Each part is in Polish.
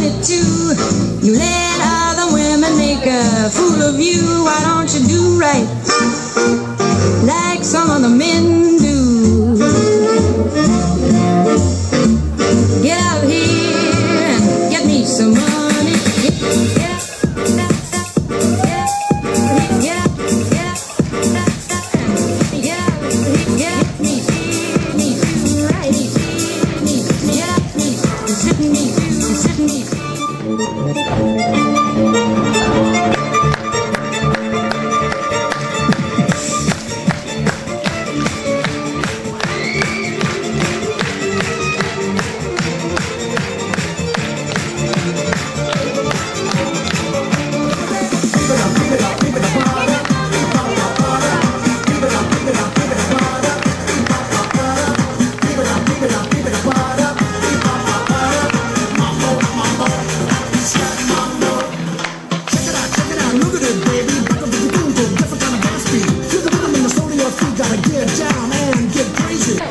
22. You let other women make a fool of you. Why don't you do right? Like some of the men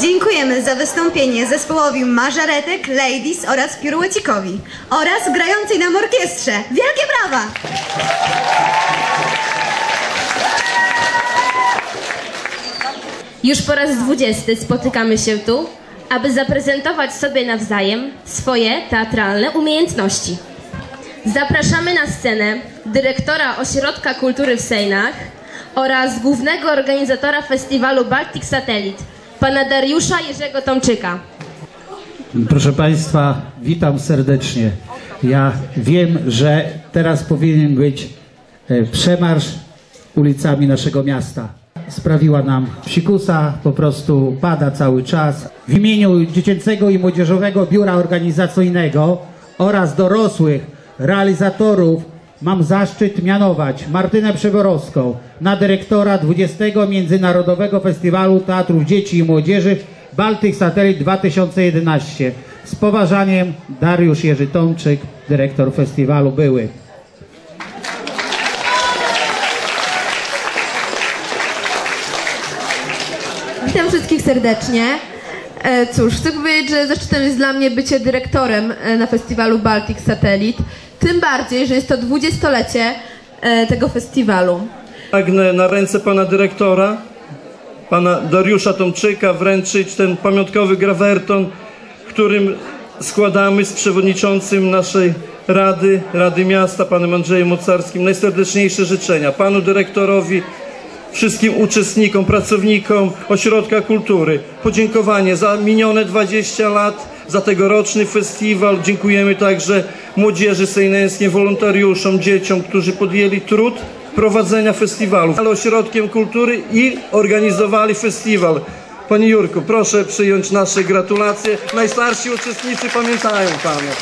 Dziękujemy za wystąpienie zespołowi Mażaretek, Ladies oraz Piruecikowi oraz grającej nam orkiestrze. Wielkie brawa! Już po raz dwudziesty spotykamy się tu, aby zaprezentować sobie nawzajem swoje teatralne umiejętności. Zapraszamy na scenę dyrektora Ośrodka Kultury w Sejnach oraz głównego organizatora festiwalu Baltic Satellite, pana Dariusza Jerzego Tomczyka. Proszę Państwa, witam serdecznie. Ja wiem, że teraz powinien być e, przemarsz ulicami naszego miasta. Sprawiła nam psikusa, po prostu pada cały czas. W imieniu Dziecięcego i Młodzieżowego Biura Organizacyjnego oraz dorosłych realizatorów mam zaszczyt mianować Martynę Przeborowską na dyrektora 20. Międzynarodowego Festiwalu Teatrów Dzieci i Młodzieży Baltic Satellite 2011. Z poważaniem Dariusz Jerzy Tomczyk, dyrektor festiwalu były. Witam wszystkich serdecznie. E, Cóż, chcę powiedzieć, że zaszczytem jest dla mnie bycie dyrektorem e, na festiwalu Baltic Satellite. Tym bardziej, że jest to dwudziestolecie e, tego festiwalu. Pragnę na ręce pana dyrektora, pana Dariusza Tomczyka wręczyć ten pamiątkowy grawerton, którym składamy z przewodniczącym naszej Rady, Rady Miasta, panem Andrzejem Mocarskim, najserdeczniejsze życzenia. Panu dyrektorowi, wszystkim uczestnikom, pracownikom Ośrodka Kultury. Podziękowanie za minione 20 lat, za tegoroczny festiwal. Dziękujemy także młodzieży sejneńskiej, wolontariuszom, dzieciom, którzy podjęli trud prowadzenia festiwalu. Ale Ośrodkiem Kultury i organizowali festiwal. Panie Jurku, proszę przyjąć nasze gratulacje. Najstarsi uczestnicy pamiętają Pana.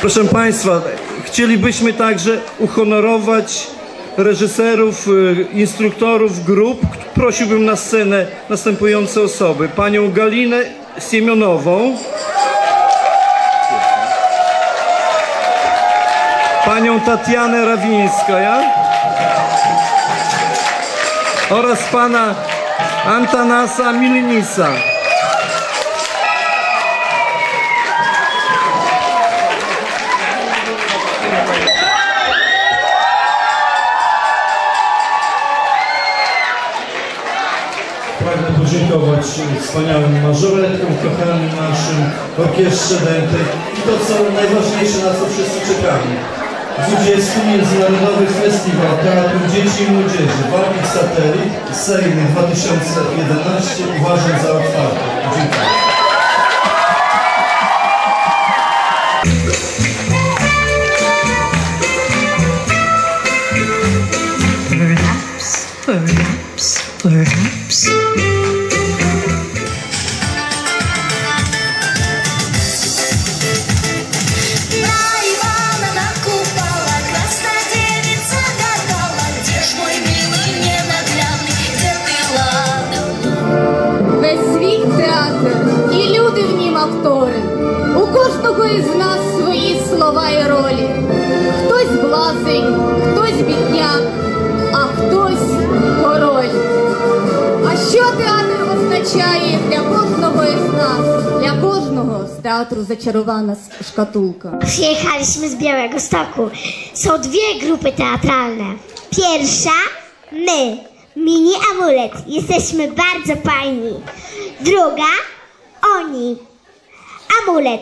Proszę Państwa, chcielibyśmy także uhonorować reżyserów, y, instruktorów grup. Prosiłbym na scenę następujące osoby. Panią Galinę Siemionową, panią Tatianę Rawińską ja? oraz pana Antanasa Milinisa. Wspaniałym mażoretkom, kochanym naszym orkiestrze Dętej i to co najważniejsze, na co wszyscy czekamy. 20 Międzynarodowy Festiwal Teatru Dzieci i Młodzieży Baltic Satellite Sejmy 2011 uważam za otwarty. Dziękuję. із нас свої слова і ролі. Хтось блазень, хтось бідняк, а хтось король. А що театр означає для кожного із нас, для кожного з театру? teatru Zaczarowana s- szkatułka. Przyjechaliśmy z Białego Stoku. Są dwie grupy teatralne. Pierwsza, my, mini amulet. Jesteśmy bardzo fajni. Druga, oni, amulet.